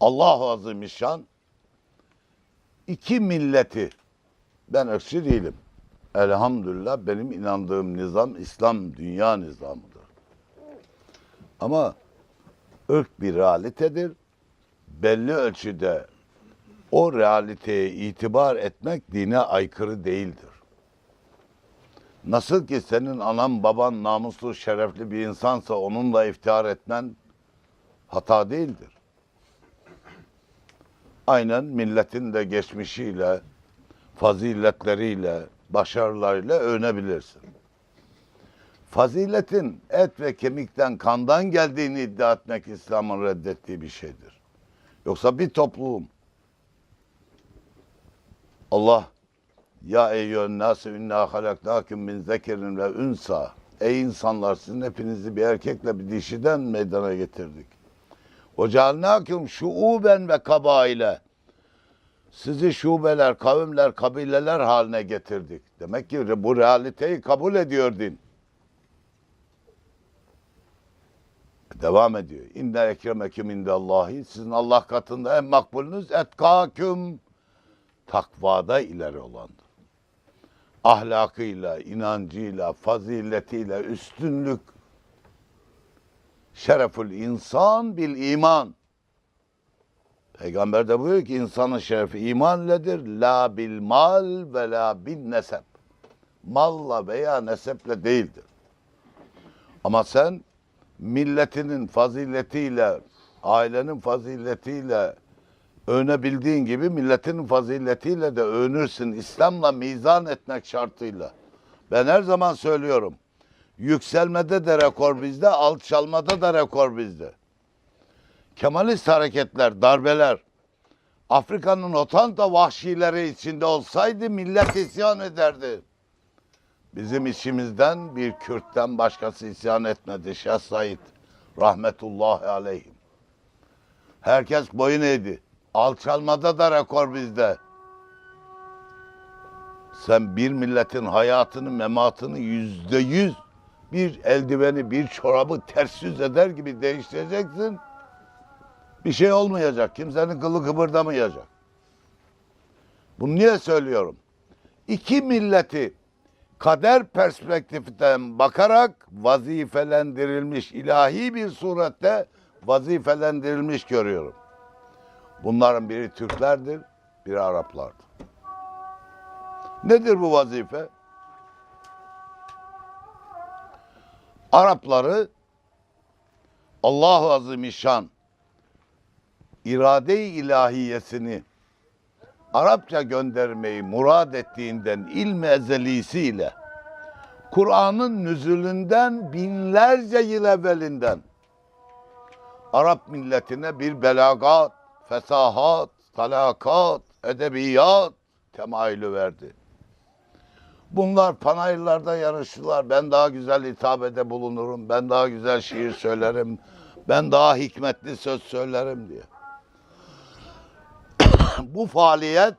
Allah Azimüşşan iki milleti ben ırkçı değilim. Elhamdülillah benim inandığım nizam İslam dünya nizamıdır. Ama ırk bir realitedir. Belli ölçüde o realiteye itibar etmek dine aykırı değildir. Nasıl ki senin anan baban namuslu şerefli bir insansa onunla iftihar etmen hata değildir. Aynen milletin de geçmişiyle, faziletleriyle, başarılarıyla övünebilirsin. Faziletin et ve kemikten, kandan geldiğini iddia etmek İslam'ın reddettiği bir şeydir. Yoksa bir toplum Allah ya eyyühen nâsü inna halaknâküm min zekerin ve ünsa Ey insanlar sizin hepinizi bir erkekle bir dişiden meydana getirdik. O cealnâküm şuuben ve kabaile sizi şubeler, kavimler, kabileler haline getirdik. Demek ki bu realiteyi kabul ediyor din. Devam ediyor. İnne ekremeküm indallahi. Sizin Allah katında en makbulünüz etkâküm. Takvada ileri olandır. Ahlakıyla, inancıyla, faziletiyle üstünlük. Şerefül insan bil iman. Peygamber de buyuruyor ki insanın şerefi iman iledir. La bil mal ve la bin nesep. Malla veya neseple değildir. Ama sen milletinin faziletiyle, ailenin faziletiyle övünebildiğin gibi milletin faziletiyle de övünürsün. İslam'la mizan etmek şartıyla. Ben her zaman söylüyorum. Yükselmede de rekor bizde, alçalmada da rekor bizde. Kemalist hareketler, darbeler, Afrika'nın otanta vahşileri içinde olsaydı millet isyan ederdi. Bizim işimizden bir Kürt'ten başkası isyan etmedi. Şah Said rahmetullahi aleyhim. Herkes boyun eğdi. Alçalmada da rekor bizde. Sen bir milletin hayatını, mematını yüzde yüz bir eldiveni, bir çorabı ters yüz eder gibi değiştireceksin. Bir şey olmayacak. Kimsenin kılı kıpırdamayacak. Bunu niye söylüyorum? İki milleti kader perspektifinden bakarak vazifelendirilmiş, ilahi bir surette vazifelendirilmiş görüyorum. Bunların biri Türklerdir, biri Araplardır. Nedir bu vazife? Arapları Allahu Azimüşşan irade-i ilahiyesini Arapça göndermeyi murad ettiğinden ilmi ezelisiyle Kur'an'ın nüzulünden binlerce yıl evvelinden Arap milletine bir belagat, fesahat, talakat, edebiyat temayülü verdi. Bunlar panayırlarda yarıştılar. Ben daha güzel hitabede bulunurum. Ben daha güzel şiir söylerim. Ben daha hikmetli söz söylerim diye. Bu faaliyet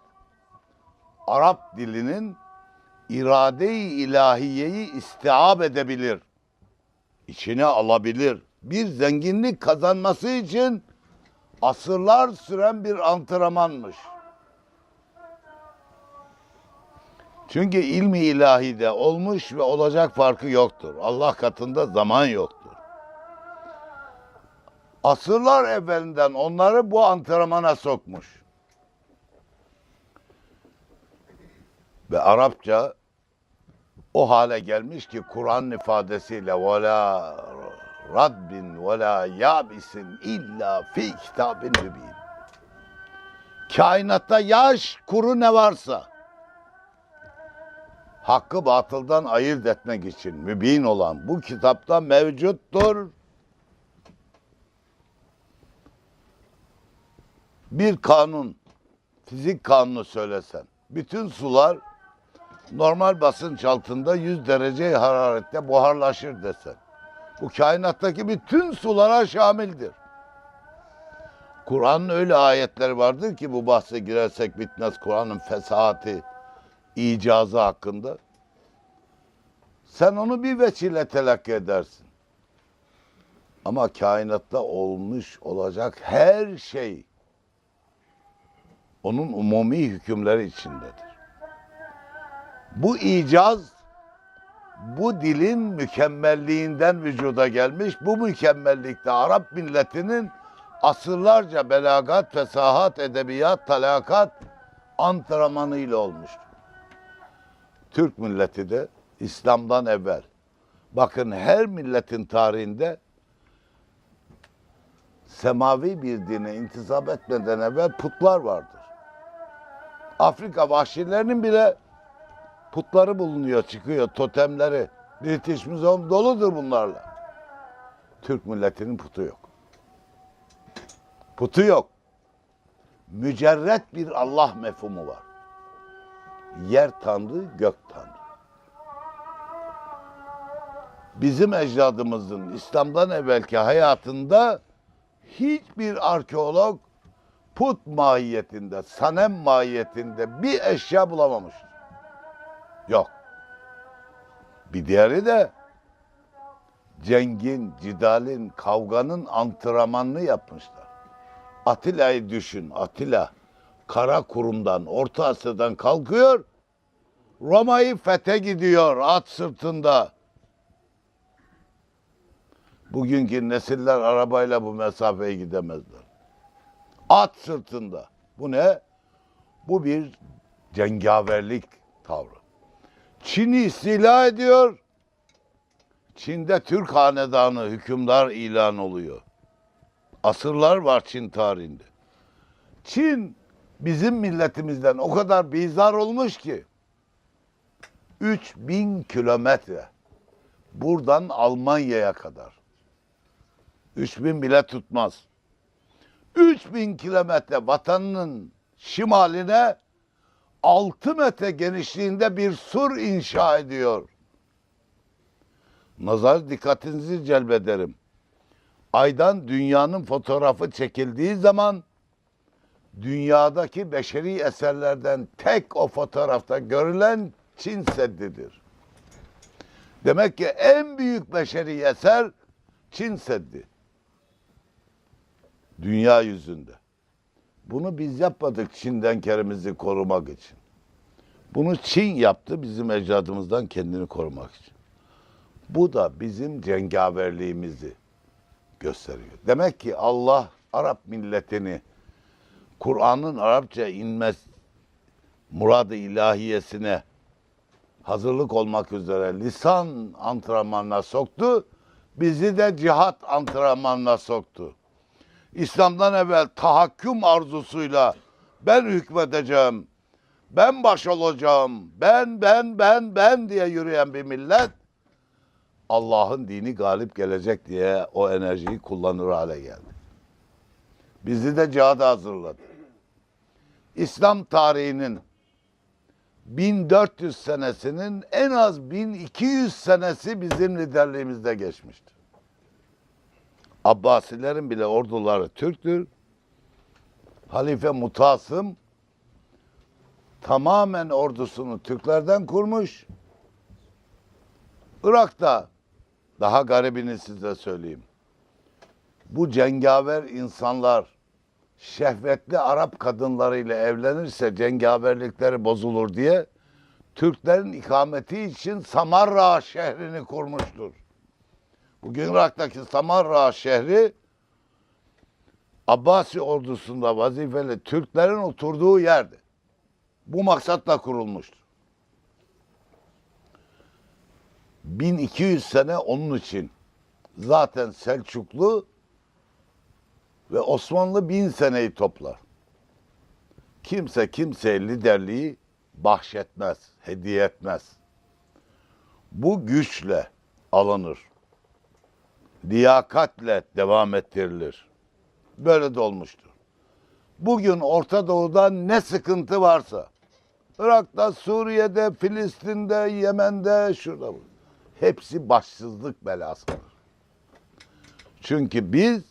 Arap dilinin irade-i ilahiyeyi istiab edebilir. içine alabilir. Bir zenginlik kazanması için asırlar süren bir antrenmanmış. Çünkü ilmi ilahide olmuş ve olacak farkı yoktur. Allah katında zaman yoktur. Asırlar evvelinden onları bu antrenmana sokmuş. Ve Arapça o hale gelmiş ki Kur'an ifadesiyle وَلَا rabbin وَلَا yabisin illa fi kitabin mübin. Kainatta yaş, kuru ne varsa hakkı batıldan ayırt etmek için mübin olan bu kitapta mevcuttur. Bir kanun, fizik kanunu söylesen, bütün sular normal basınç altında 100 derece hararette buharlaşır desen. Bu kainattaki bütün sulara şamildir. Kur'an'ın öyle ayetleri vardır ki bu bahse girersek bitmez Kur'an'ın fesahati, icazı hakkında. Sen onu bir vesile telakki edersin. Ama kainatta olmuş olacak her şey onun umumi hükümleri içindedir. Bu icaz bu dilin mükemmelliğinden vücuda gelmiş. Bu mükemmellikte Arap milletinin asırlarca belagat, fesahat, edebiyat, talakat antrenmanıyla olmuştur. Türk milleti de İslam'dan evvel. Bakın her milletin tarihinde semavi bir dine intisap etmeden evvel putlar vardır. Afrika vahşilerinin bile putları bulunuyor, çıkıyor, totemleri. British Museum doludur bunlarla. Türk milletinin putu yok. Putu yok. Mücerret bir Allah mefhumu var. Yer tanrı, gök tanrı. Bizim ecdadımızın İslam'dan evvelki hayatında hiçbir arkeolog put mahiyetinde, sanem mahiyetinde bir eşya bulamamıştır. Yok. Bir diğeri de cengin, cidalin, kavganın antrenmanını yapmışlar. Atilla'yı düşün. Atilla kara kurumdan, Orta Asya'dan kalkıyor. Roma'yı fethe gidiyor at sırtında. Bugünkü nesiller arabayla bu mesafeyi gidemezler. At sırtında. Bu ne? Bu bir cengaverlik tavrı. Çin'i istila ediyor. Çin'de Türk hanedanı hükümdar ilan oluyor. Asırlar var Çin tarihinde. Çin bizim milletimizden o kadar bizar olmuş ki 3000 kilometre buradan Almanya'ya kadar 3000 bile tutmaz. 3000 kilometre vatanının şimaline 6 metre genişliğinde bir sur inşa ediyor. Nazar dikkatinizi celbederim. Aydan dünyanın fotoğrafı çekildiği zaman dünyadaki beşeri eserlerden tek o fotoğrafta görülen Çin Seddi'dir. Demek ki en büyük beşeri eser Çin Seddi. Dünya yüzünde. Bunu biz yapmadık Çin'den kerimizi korumak için. Bunu Çin yaptı bizim ecdadımızdan kendini korumak için. Bu da bizim cengaverliğimizi gösteriyor. Demek ki Allah Arap milletini Kur'an'ın Arapça inmez muradı ilahiyesine hazırlık olmak üzere lisan antrenmanına soktu. Bizi de cihat antrenmanına soktu. İslam'dan evvel tahakküm arzusuyla ben hükmedeceğim, ben baş olacağım, ben, ben, ben, ben diye yürüyen bir millet Allah'ın dini galip gelecek diye o enerjiyi kullanır hale geldi. Bizi de cihada hazırladı. İslam tarihinin 1400 senesinin en az 1200 senesi bizim liderliğimizde geçmiştir. Abbasilerin bile orduları Türktür. Halife Mutasım tamamen ordusunu Türklerden kurmuş. Irak'ta daha garibini size söyleyeyim. Bu cengaver insanlar şehvetli Arap kadınlarıyla evlenirse cengaverlikleri bozulur diye Türklerin ikameti için Samarra şehrini kurmuştur. Bugün Irak'taki Samarra şehri Abbasi ordusunda vazifeli Türklerin oturduğu yerdi. Bu maksatla kurulmuştur. 1200 sene onun için. Zaten Selçuklu ve Osmanlı bin seneyi toplar. Kimse kimseye liderliği bahşetmez, hediye etmez. Bu güçle alınır. Liyakatle devam ettirilir. Böyle de olmuştur. Bugün Orta Doğu'da ne sıkıntı varsa, Irak'ta, Suriye'de, Filistin'de, Yemen'de, şurada. Hepsi başsızlık belasıdır. Çünkü biz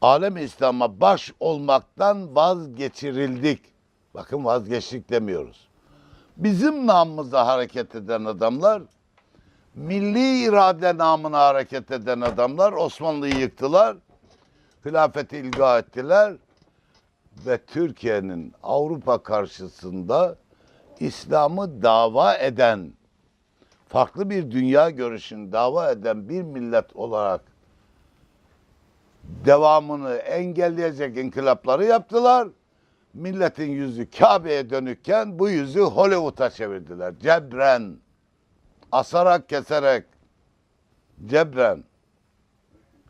alem İslam'a baş olmaktan vazgeçirildik. Bakın vazgeçtik demiyoruz. Bizim namımıza hareket eden adamlar, milli irade namına hareket eden adamlar Osmanlı'yı yıktılar. Hilafeti ilga ettiler. ve Türkiye'nin Avrupa karşısında İslam'ı dava eden, farklı bir dünya görüşünü dava eden bir millet olarak devamını engelleyecek inkılapları yaptılar. Milletin yüzü Kabe'ye dönükken bu yüzü Hollywood'a çevirdiler. Cebren, asarak keserek, cebren.